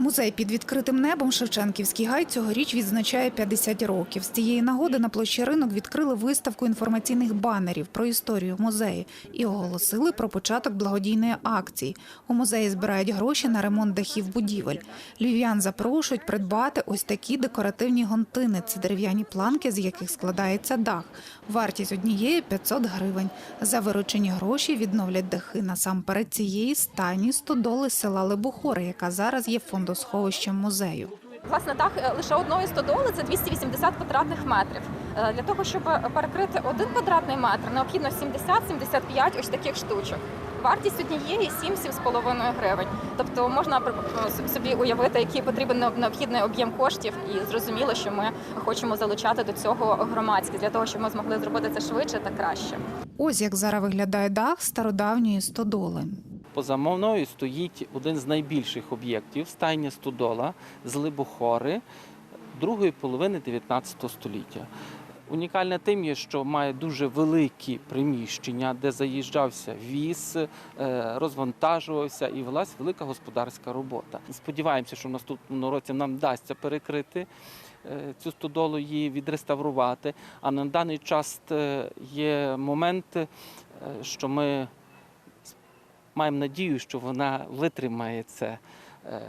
Музей під відкритим небом Шевченківський гай цьогоріч відзначає 50 років. З цієї нагоди на площі ринок відкрили виставку інформаційних банерів про історію музею і оголосили про початок благодійної акції. У музеї збирають гроші на ремонт дахів будівель. Львів'ян запрошують придбати ось такі декоративні гонтини. Це дерев'яні планки, з яких складається дах. Вартість однієї 500 гривень. За виручені гроші відновлять дахи насамперед цієї стані стодоли села Лебухори, яка зараз є фондосховищем музею. Власне, дах е, лише одної стодоли це 280 квадратних метрів. Е, Для того, щоб перекрити один квадратний метр, необхідно 70-75 ось таких штучок. Вартість однієї 7-7,5 гривень. Тобто можна е, собі уявити, який потрібен необхідний об'єм коштів, і зрозуміло, що ми хочемо залучати до цього громадськість для того, щоб ми змогли зробити це швидше та краще. Ось як зараз виглядає дах стародавньої стодоли. Поза мною стоїть один з найбільших об'єктів стайня Студола з Либохори другої половини 19 століття. Унікальне тим є, що має дуже великі приміщення, де заїжджався віз, е, розвантажувався і велась велика господарська робота. Сподіваємося, що в наступному році нам вдасться перекрити е, цю стодолу, її відреставрувати. А на даний час е, є момент, що ми маємо надію, що вона витримає це е,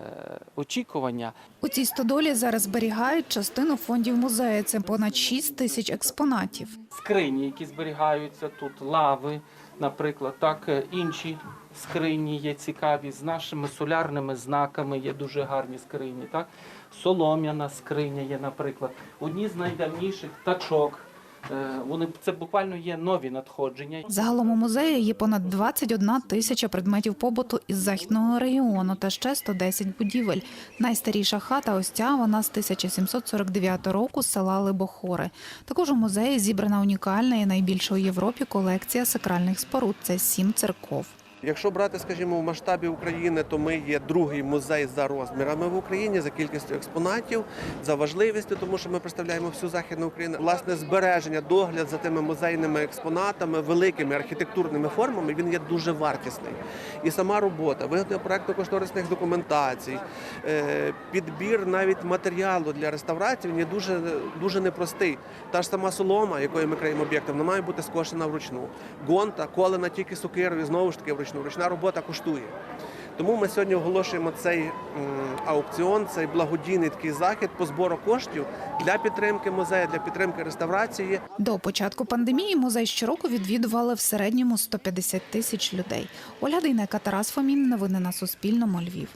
очікування. У цій стодолі зараз зберігають частину фондів музею. Це понад 6 тисяч експонатів. Скрині, які зберігаються тут, лави, наприклад, так е, інші скрині є цікаві з нашими солярними знаками. Є дуже гарні скрині. Так, солом'яна скриня є, наприклад, одні з найдавніших тачок. Е, Вони це буквально є нові надходження. Загалом у музеї є понад 21 тисяча предметів побуту із західного регіону та ще 110 будівель. Найстаріша хата ось ця, вона з 1749 року з села Либохори. Також у музеї зібрана унікальна і найбільша у Європі колекція сакральних споруд. Це сім церков. Якщо брати, скажімо, в масштабі України, то ми є другий музей за розмірами в Україні, за кількістю експонатів, за важливістю, тому що ми представляємо всю західну Україну. Власне, збереження, догляд за тими музейними експонатами, великими архітектурними формами, він є дуже вартісний. І сама робота, виготовлення проектно-кошторисних документацій, е, підбір навіть матеріалу для реставрації, він є дуже, дуже непростий. Та ж сама солома, якою ми краємо об'єктом, вона має бути скошена вручну. Гонта, колена тільки сукирові, знову ж таки вручну. Ручна робота коштує. Тому ми сьогодні оголошуємо цей аукціон, цей благодійний такий захід по збору коштів для підтримки музею, для підтримки реставрації. До початку пандемії музей щороку відвідували в середньому 150 тисяч людей. Ольга Дейнека, Тарас Фомін. Новини на Суспільному. Львів.